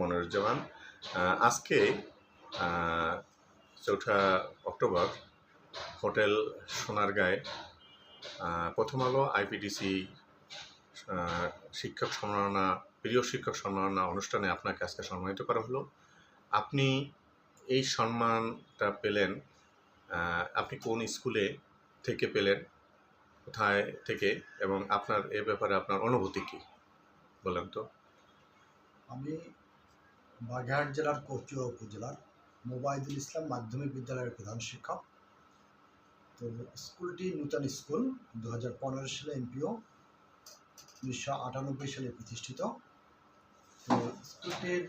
মনিরুজ্জামান আজকে চৌঠা October, hotel সোনারগাঁয়ে প্রথম আলো আইপিডিসি শিক্ষক সম্মাননা, প্রিয় শিক্ষক সম্মাননা অনুষ্ঠানে আপনাকে আজকে সম্মানিত করা হলো। আপনি এই সম্মানটা পেলেন আপনি কোন স্কুলে থেকে পেলেন, কোথায় থেকে, এবং আপনার এ ব্যাপারে আপনার অনুভূতি কী? বলেন তো। আমি বাগেরহাট জেলার কচুয়া উপজেলার মোবাইদুল ইসলাম মাধ্যমিক বিদ্যালয়ের প্রধান শিক্ষক। তো স্কুলটি নূতন স্কুল দু হাজার পনেরো সালে এমপিও, উনিশশো আটানব্বই সালে প্রতিষ্ঠিত। তো স্কুলটির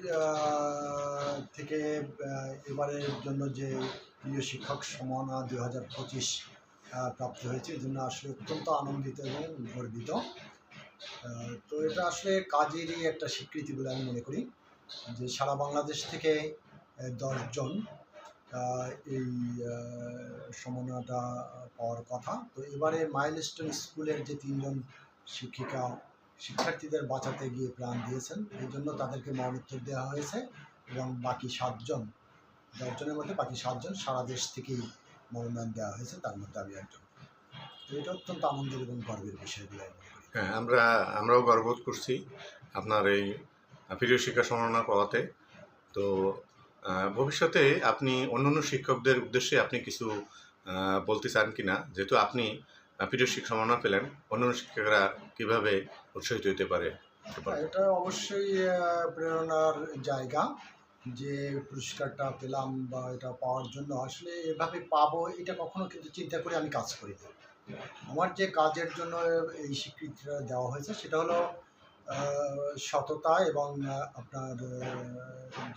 থেকে এবারের জন্য যে প্রিয় শিক্ষক সম্মাননা দু হাজার পঁচিশ প্রাপ্ত হয়েছে এই জন্য আসলে অত্যন্ত আনন্দিত এবং গর্বিত। তো এটা আসলে কাজেরই একটা স্বীকৃতি বলে আমি মনে করি। যে সারা বাংলাদেশ থেকে দশজন এই সম্মাননাটা পাওয়ার কথা। তো এবারে মাইলস্টোন স্কুলের যে তিনজন শিক্ষিকা, শিক্ষার্থীদের বাঁচাতে গিয়ে প্রাণ দিয়েছেন, এই জন্য তাদেরকে মরণোত্তর দেওয়া হয়েছে এবং বাকি সাতজন, দশজনের মধ্যে বাকি সাতজন সারা দেশ থেকেই মনোনয়ন দেওয়া হয়েছে, তার মধ্যে আমি একজন। তো এটা অত্যন্ত আনন্দের এবং গর্বের বিষয় হ্যাঁ আমরা, আমরাও গর্ববোধ করছি আপনার এই প্রিয় শিক্ষা সম্মাননা পাওয়াতে তো ভবিষ্যতে আপনি অন্যান্য শিক্ষকদের উদ্দেশ্যে আপনি কিছু বলতে চান কি না যেহেতু আপনি প্রিয় শিক্ষা সম্মাননা পেলেন, অন্যান্য শিক্ষকরা কীভাবে উৎসাহিত হতে পারে? এটা অবশ্যই প্রেরণার জায়গা যে পুরস্কারটা পেলাম বা এটা পাওয়ার জন্য। আসলে এভাবে পাবো, এটা কখনো কিন্তু চিন্তা করে আমি কাজ করি না আমার যে কাজের জন্য এই স্বীকৃতিটা দেওয়া হয়েছে, সেটা হলো সততা এবং আপনার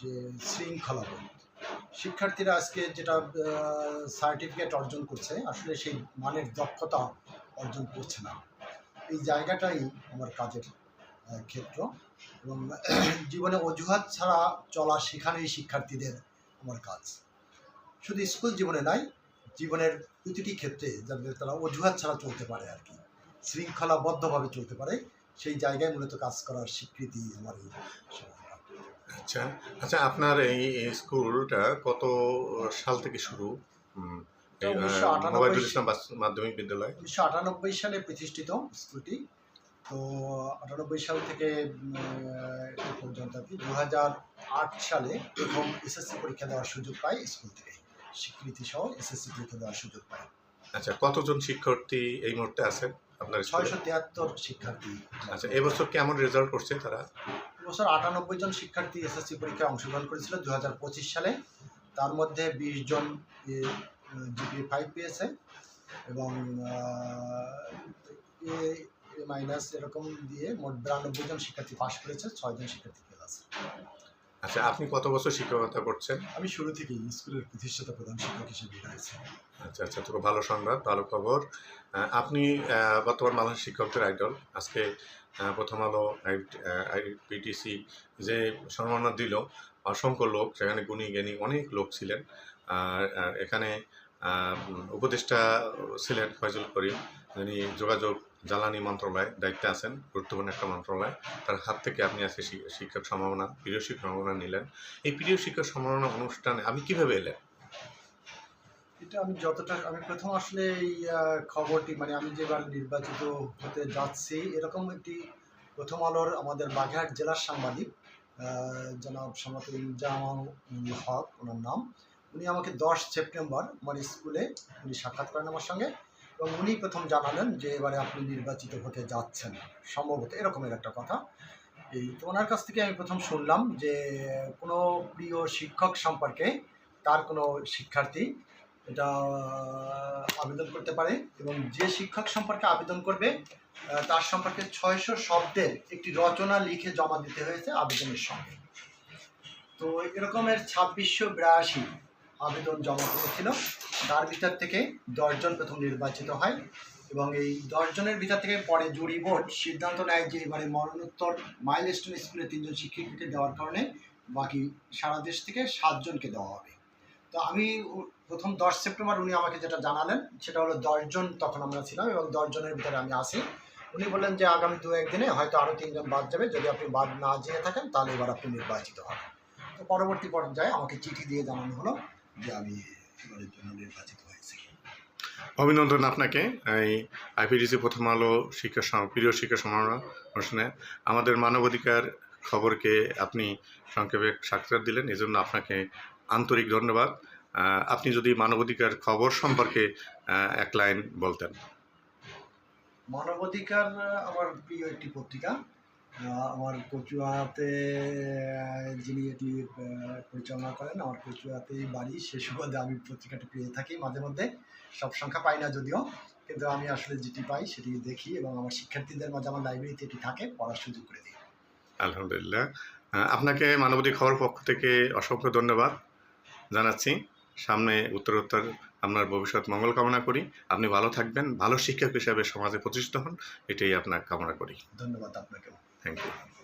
যে শৃঙ্খলাবোধ শিক্ষার্থীরা আজকে যেটা সার্টিফিকেট অর্জন করছে, আসলে সেই মানের দক্ষতা অর্জন করছে না। এই জায়গাটাই আমার কাজের ক্ষেত্র এবং, জীবনে অজুহাত ছাড়া চলা সেখানেই শিক্ষার্থীদের আমার কাজ। শুধু স্কুল জীবনে নাই, জীবনের প্রতিটি ক্ষেত্রে যাতে তারা অজুহাত ছাড়া চলতে পারে আর কি, শৃঙ্খলাবদ্ধভাবে চলতে পারে সেই জায়গায় মূলত কাজ করার স্বীকৃতি আমার এই আচ্ছা আচ্ছা আপনার এই স্কুলটা কত সাল থেকে শুরু? হুম, এই, আহ, 1998 মোবাইদুল ইসলাম মাধ্যমিক বিদ্যালয়। উনিশশো আটানব্বই সালে প্রতিষ্ঠিত স্কুলটি। তো আটানব্বই সাল থেকে পর্যন্ত আর কি। দু হাজার আট সালে প্রথম এসএসসি পরীক্ষা দেওয়ার সুযোগ পাই স্কুল থেকে। স্বীকৃতি সহ এসএসসি পরীক্ষা দেওয়ার সুযোগ পাই। আচ্ছা কতজন শিক্ষার্থী এই মুহূর্তে আছেন? আপনার ছয়শো তিয়াত্তর শিক্ষার্থী। আচ্ছা এবছর কেমন রেজাল্ট করছে তারা? এবছর আটানব্বই জন শিক্ষার্থী এসএসসি পরীক্ষায় অংশগ্রহণ করেছিল দু হাজার পঁচিশ সালে। তার মধ্যে বিশ জন জিপিএ ফাইভ পেয়েছে এবং এ মাইনাস এরকম দিয়ে মোট বিরানব্বই জন শিক্ষার্থী পাশ করেছে ছয়জন শিক্ষার্থী ফেল আছে। আচ্ছা আপনি কত বছর শিক্ষকতা করছেন? আমি শুরু থেকেই স্কুলের প্রতিষ্ঠাতা প্রধান শিক্ষক হিসেবে রয়েছি আচ্ছা আচ্ছা তো ভালো সংবাদ ভালো খবর। আপনি বর্তমান বাংলাদেশ শিক্ষকদের আইডল। আজকে প্রথম আলো আইপিটিসি যে সম্মাননা দিল অসংখ্য লোক সেখানে গুণী জ্ঞানী অনেক লোক ছিলেন। এখানে উপদেষ্টা ছিলেন ফয়জুল করিম যিনি যোগাযোগ জ্বালানি মন্ত্রণালয় দায়িত্বে আছেন, গুরুত্বপূর্ণ একটা মন্ত্রণালয়। তার হাত থেকে আপনি আজকে শিক্ষক সম্ভাবনা, প্রিয় শিক্ষক সম্ভাবনা নিলেন। এই প্রিয় শিক্ষক সম্ভাবনা অনুষ্ঠানে আমি কীভাবে এলেন? এটা আমি যতটা আমি প্রথম আসলে এই খবরটি মানে আমি যেবার নির্বাচিত হতে যাচ্ছি, এরকম একটি প্রথম আলোর আমাদের বাগেরহাট জেলার সাংবাদিক জনাব সম্রাট ইনজামাউল হক, ওনার নাম। উনি আমাকে দশ সেপ্টেম্বর আমার স্কুলে উনি সাক্ষাৎ করেন আমার সঙ্গে। এবং উনি প্রথম জানালেন যে এবারে আপনি নির্বাচিত হতে যাচ্ছেন সম্ভবত এরকমের একটা কথা। এই তো ওনার কাছ থেকে আমি প্রথম শুনলাম যে কোনো প্রিয় শিক্ষক সম্পর্কে তার কোনো শিক্ষার্থী এটা আবেদন করতে পারে এবং যে শিক্ষক সম্পর্কে আবেদন করবে তার সম্পর্কে ছয়শো শব্দের একটি রচনা লিখে জমা দিতে হয়েছে আবেদনের সঙ্গে। তো এরকমের ছাব্বিশশো বিরাশি আবেদন জমা করেছিল। তার ভিতর থেকে দশজন প্রথম নির্বাচিত হয় এবং এই দশজনের ভিতর থেকে পরে জুরি বোর্ড সিদ্ধান্ত নেয় যে এবারে মরণোত্তর মাইলস্টোন স্কুলে তিনজন শিক্ষককে দেওয়ার কারণে, বাকি সারা দেশ থেকে সাতজনকে দেওয়া হবে। তো আমি প্রথম দশ সেপ্টেম্বর উনি আমাকে যেটা জানালেন, সেটা হলো দশজন তখন আমরা ছিলাম এবং দশজনের ভিতরে আমি আসি। উনি বললেন যে আগামী দু একদিনে হয়তো আরও তিনজন বাদ যাবে, যদি আপনি বাদ না যেয়ে থাকেন তাহলে এবার আপনি নির্বাচিত হবেন। তো পরবর্তী পর্যায়ে আমাকে চিঠি দিয়ে জানানো হলো যে আমি এবারের জন্য নির্বাচিত হয়েছি। অভিনন্দন আপনাকে। এই আইপিডিসি প্রথম আলো শিক্ষা প্রিয় শিক্ষা সমারোহ অনুষ্ঠানে আমাদের মানবাধিকার খবরকে আপনি সংক্ষেপে সাক্ষাৎকার দিলেন এজন্য আপনাকে আন্তরিক ধন্যবাদ। আপনি যদি মানবাধিকার খবর সম্পর্কে এক লাইন বলতেন। মানবাধিকার আমার প্রিয় একটি পত্রিকা আমার কচুয়াতে যিনি এটি পরিচালনা করেন আমার কচুয়াতেই বাড়ি। সে সুবাদে আমি পত্রিকাটি পেয়ে থাকি মাঝে মধ্যে। সব সংখ্যা পাই না যদিও কিন্তু আমি আসলে যেটি পাই সেটি দেখি এবং আমার শিক্ষার্থীদের মাঝে আমার লাইব্রেরিতে এটি থাকে পড়ার সুযোগ করে দিই। আলহামদুলিল্লাহ। আপনাকে মানবাধিক খবর পক্ষ থেকে অসংখ্য ধন্যবাদ জানাচ্ছি। সামনে উত্তরোত্তর আপনার ভবিষ্যৎ মঙ্গল কামনা করি। আপনি ভালো থাকবেন। ভালো শিক্ষক হিসাবে সমাজে প্রতিষ্ঠিত হন। এটাই আপনার কামনা করি। ধন্যবাদ আপনাকেও। Thank you.